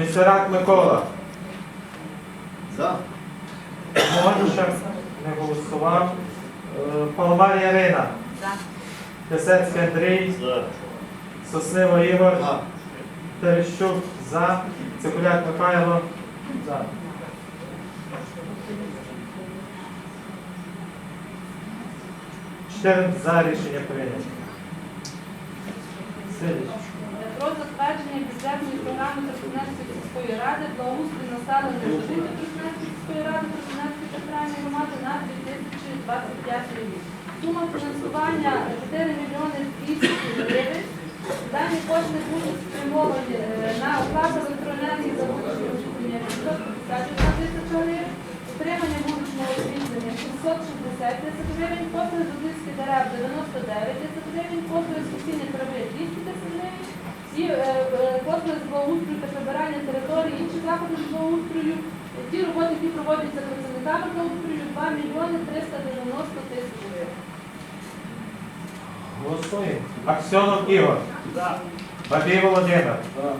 Місерак Микола. За. Мончак не голосував. Е, Паламар Ярина. За. Пісецький Андрій. За. Соснило Ігор. За. Терещук за. Цикуляк Михайло. За. Чотирнадцять за рішення прийнято. Слідуючий. Про затвердження бюджетної програми Тростянецької сільської ради благоустрій населених жителів Тростянецької сільської ради Тростянецької територіальної громади на 2025 рік. Сума фінансування 4 мільйони 200 гривень. Дані кошти будуть спрямовані е, на оплату електроенергії за вуличне освітлення 551 тисяча гривень, утримання вуличного освітлення 660 тисяч гривень, послуги з дерев 99 тисяч гривень, послуги з косіння трави 200 тисяч гривень, і е, е, послуги з благоустрою та прибирання території, інші заходи з благоустрою, ті роботи, які проводяться працівниками благоустрою, 2 мільйони 390 тисяч гривень. Голосуємо. Аксьонов Ігор. За. Бабій Володимир. За.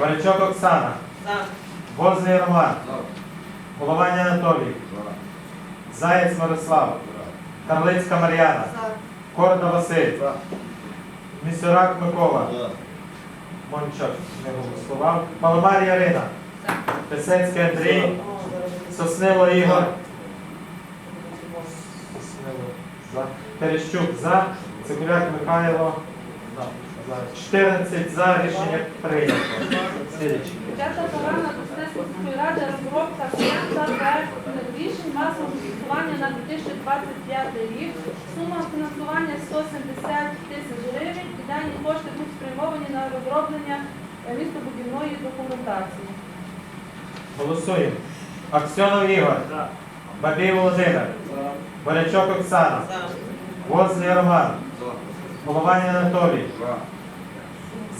Варичок Оксана. Возний Роман. За. Голованя Анатолій. Заєць Мирослав. Карлицька Мар'яна. Корда Василь. За. Місюрак Микола. За. Мончак не голосував. Паламар Ярина. Писецький Андрій. Соснило Ігор. Соснило за. Терещук за. Цикуляк Михайло. За. 14 за. Рішення прийнято. Бюджетна програма сільської ради розробка схем та проектних рішень масового фінансування на 2025 рік. Сума фінансування 170 тисяч гривень і дані кошти будуть спрямовані на розроблення е, містобудівної документації. Голосуємо. Аксьонов Ігор. Бабій Володимир. Борячок Оксана. Возний Роман. Голованя Анатолій.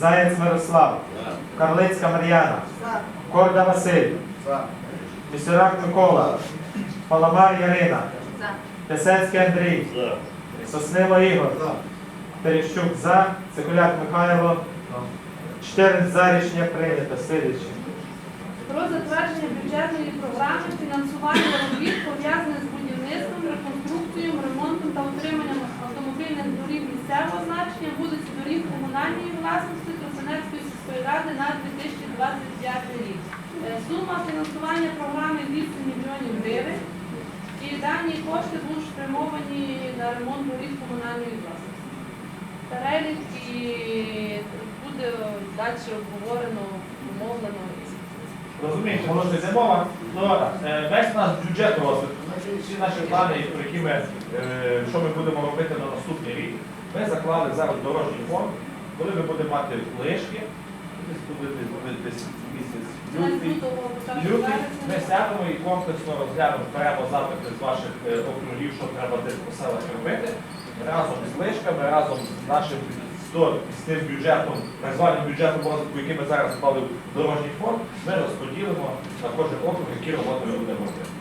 Заєць Мирослав. Карлицька Мар'яна. Корда Василь. Місюрак Микола. Паламар Ярина. Писецький Андрій. Соснило Ігор. Терещук за. Цикуляк Михайло. 14 за рішення прийнято. Слідуючий. Про затвердження бюджетної програми фінансування робіт пов'язаних з будівництвом, реконструкцією, ремонтом та утриманням автомобільних доріг місцевого значення, вулиць доріг комунальної власності Сільської ради на 2025 рік. Е, Сума фінансування програми 8 мільйонів гривень. І дані кошти будуть спрямовані на ремонт доріг комунальної власності. Перелік і буде далі обговорено, умовлено. Розумієте, воно ж йде мова, то е, весь наш бюджет розвитку, всі наші плани, про які ми, е, що ми будемо робити на наступний рік, ми заклали зараз дорожній фонд, коли ми будемо мати лишки, десь місяць, лютий, лютий, ми сядемо і комплексно розглянемо, беремо запити з ваших округів, що треба десь по селах робити, разом з лишками, разом з нашим з тим бюджетом, так званим бюджетом розвитку, який ми зараз вклали в дорожній фонд, ми розподілимо на кожен округ, які роботи ми будемо робити.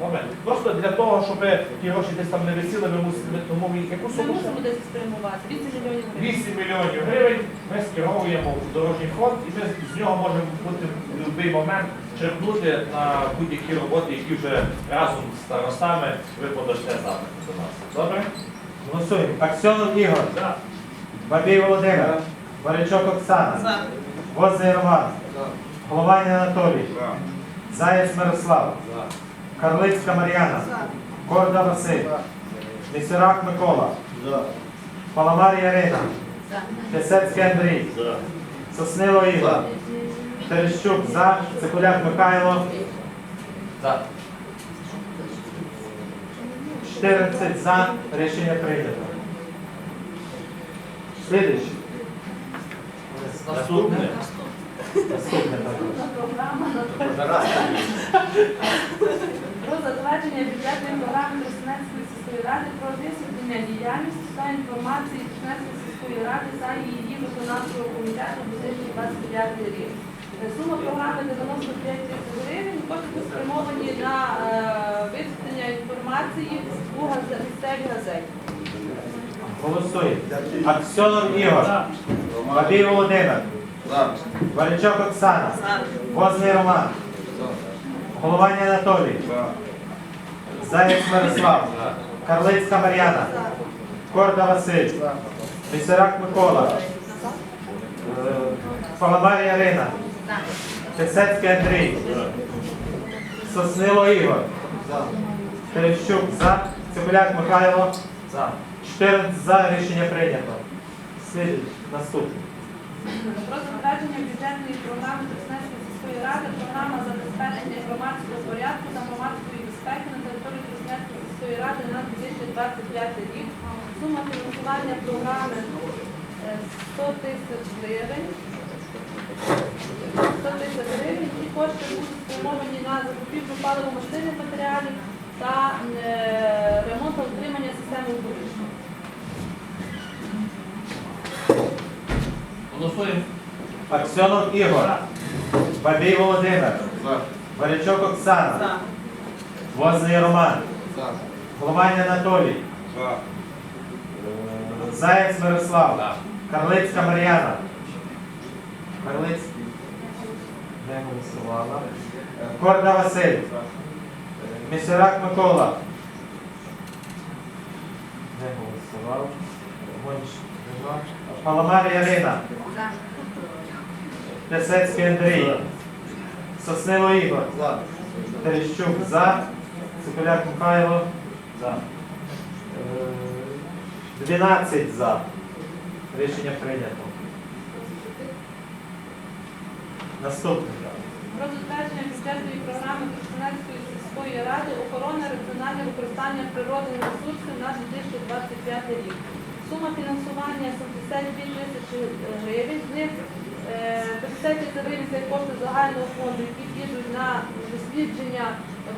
Добре? Просто для того, щоб ті гроші десь там не висіли, ми мусимо тому ми яку Ми суму? мусимо десь спрямувати 8 мільйонів гривень. 8 мільйонів гривень ми скеровуємо в дорожній фонд і ми з нього можемо бути в будь-який момент черпнути на будь-які роботи, які вже разом з старостами ви подасте запити до нас. Добре? Голосуємо. Аксьонов Ігор. Бабій Володимир. Борячок Оксана. Возний Роман. Голованя Анатолій. Заєць Мирослав. Карлицька Мар'яна. Корда Василь. Місюрак Микола. За. Паламар Ярина. За. Андрій. Соснило Ігор. Терещук за. Цикуляк Михайло. За. 14 за. Рішення прийнято. Слідуючий. Наступне. Наступне також. Затвердження бюджетної програми Тростянецької сільської ради про висвітлення діяльності та інформації Тростянецької сільської ради за її виконавчого комітету 2025 рік. Е, Сума програми 95 тисяч гривень, кошти спрямовані на е, висвітлення інформації у місцевій газеті. Голосуємо. Аксьонов Ігор. Бабій Володимир. За. Валячок Оксана. Возний Роман. Голованя Анатолій. За. Заєць Мирослав. Карлицька Мар'яна. Корда Василь. Місерак Микола. Е, Паламар Ярина. Тесецький Андрій. Соснило Ігор. Терещук за. Цибуляк Михайло. За. 14 за. Рішення прийнято. Наступний. Про затвердження бюджетної програми Тростянецької сільської ради, програма забезпечення громадського порядку та громадської безпеки на території Тростянецької ради на 2025 рік. Сума фінансування програми е, 100 тисяч гривень. 100 тисяч гривень. Ці кошти будуть спрямовані на закупівлю паливо-мастильних матеріалів та е, ремонт та утримання системи оповіщення. Голосуємо. Аксьонов Ігор. Бабій Володимир. Валячок Оксана. Возний Роман. За. Голованя Анатолій. За. Заєць Мирослав. Карлицька Мар'яна. Карлицький. Не голосувала. Е, Корда Василь. Місерак Микола. Не голосував. Паламар Ярина. Тесецький Андрій. Соснило Ігор. Терещук за. Цикуляк Михайло. За. Е, 12 за. Рішення прийнято. Наступне. Про затвердження бюджетної програми Тростянецької сільської ради охорони раціональне використання природних ресурсів на 2025 рік. Сума фінансування 72 тисячі гривень. З них е, 50 тисяч гривень це кошти загального фонду, які підуть на дослідження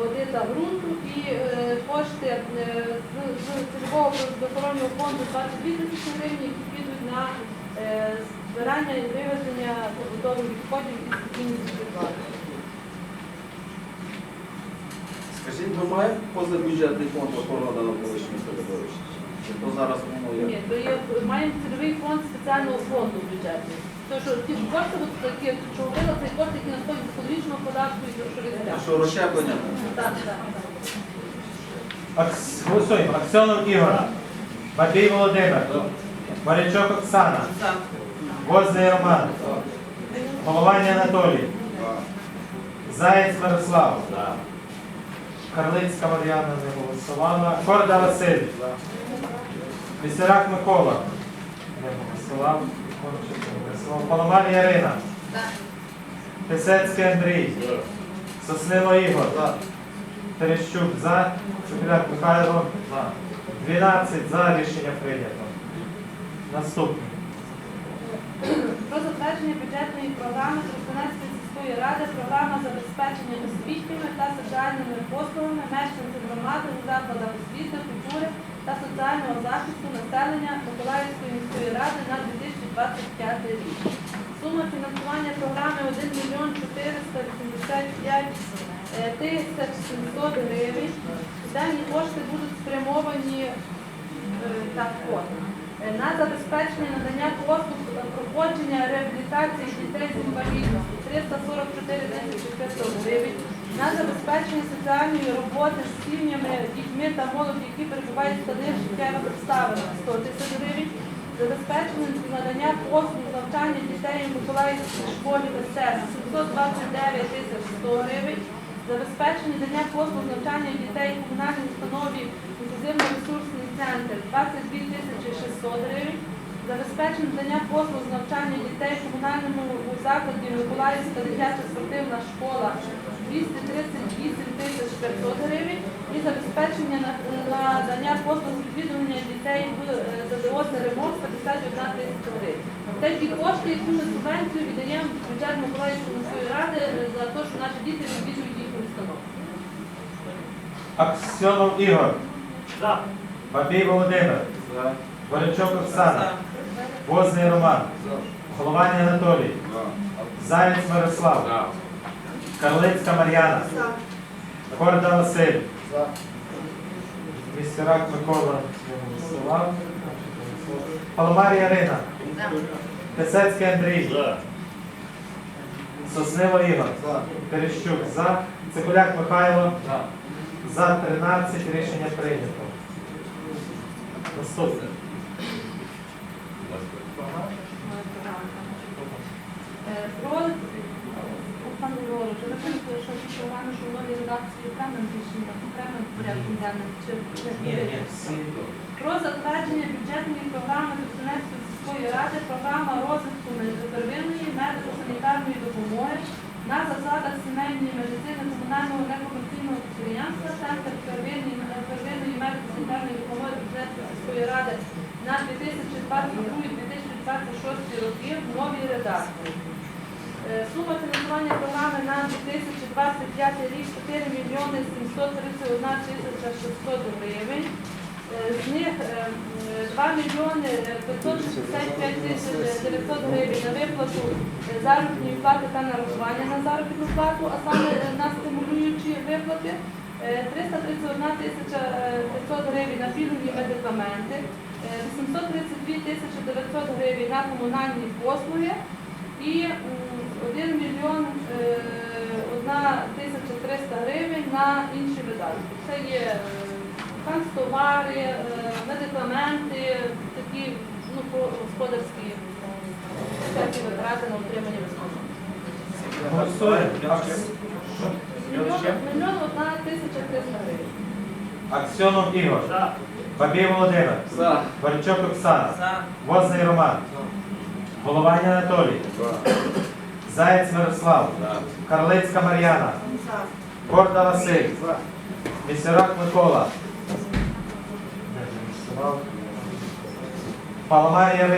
води та ґрунту, і е, кошти е, з цільового природоохоронного фонду 22 тисячі гривень, які підуть на е, збирання і вивезення побутових відходів і стихійних ситуацій. Скажіть, ви маєте позабюджетний фонд охорони навколишнього середовища? Чи то зараз воно Ні, то є маємо цільовий фонд спеціального фонду бюджетний. То що ті кошти, от такі, що говорила, це кошти, які надходять з екологічного податку і грошових Те. Що розщеплення? Так, так. Акс... Голосуємо. Аксьонов Ігор. Бабій Володимир. Валячок Оксана. Возний Роман. Голованя Анатолій. За. Заєць Мирослав. Карлицька Мар'яна не голосувала. Корда Василь. Місерак Микола. Не голосував. Голосував. Ярина. Писецький Андрій. Соснило Ігор. Терещук за. Цукуляк Михайло. 12 за. Рішення прийнято. Наступний. Про затвердження бюджетної програми Тростянецької сільської ради, програма забезпечення освітніми та соціальними послугами мешканців громади у закладах освіти, культури та соціального захисту населення Миколаївської міської ради на 2025 рік. Сума фінансування програми 1 мільйон 485 е, тисяч 700 гривень. Дані кошти будуть спрямовані е, так от. Е, на забезпечення надання послуг проходження реабілітації дітей з інвалідністю 344 тисячі 500 гривень, на забезпечення соціальної роботи з сім'ями, дітьми та молоді, які перебувають в складних життєвих обставинах. 100 тисяч гривень, забезпечення надання послуг навчання дітей у Миколаївській школі ВСЕР 729 тисяч 100 гривень, забезпечення надання послуг навчання дітей у комунальній установі інклюзивно-ресурсний центр 22 тисячі 600 гривень, забезпечення надання послуг з навчання дітей в комунальному закладі Миколаївська дитяча спортивна школа 238 тисяч 500 гривень і забезпечення надання послуг відвідування дітей в е, ЗДО та ремонт 51 тисяча гривень. Це ті кошти, які ми субвенцію віддаємо в бюджет Миколаївської міської ради е, за те, що наші діти відвідують їхню установу. Аксьонов Ігор. Бабій Володимир. За. Валячок Оксана. Возний Роман. Голованя Анатолій. За. Заєць Мирослав. Карлицька Мар'яна. Корда Василь. За. Містерак Микола голосував. Паламар Ярина. Писецький Андрій. Соснило Ігор. Терещук за. Цибуляк Михайло. За 13 рішення прийнято. Наступне. Е, Про пане Григорович, ви кажете, що програми, що в новій редакції окремим рішенням, окремим порядком денним, чи про затвердження бюджетної програми Тростянецької сільської ради, програма розвитку первинної медико-санітарної допомоги на засадах сімейної медицини комунального некомерційного підприємства Центр первинної первинної медико-санітарної допомоги Тростянецької сільської ради на 2022-2026 роки в новій редакції. Е, Сума фінансування програми на 2025 рік 4 мільйони 731 тисяча 600 гривень. Е, З них е, 2 мільйони 565 тисяч 900 гривень на виплату е, заробітної плати та нарахування на заробітну плату, а саме е, на стимулюючі виплати. Е, 331 тисяча е, 500 гривень на пільгові медикаменти, е, 832 тисячі 900 гривень на комунальні послуги і 1 мільйон е, 1 тисяча 300 гривень на інші видатки. Це є е, канцтовари, е, медикаменти, такі ну, господарські е, всякі витрати на утримання безпеки. Мільйон, 1 тисяча 300 гривень. Аксьонов Ігор. Бабій Володимир. За. Оксана. Возний Роман. Головань Анатолій. Заєць Мирослав. Карлицька Мар'яна. Горда Василь. Місерак Микола. Паламар Ярина.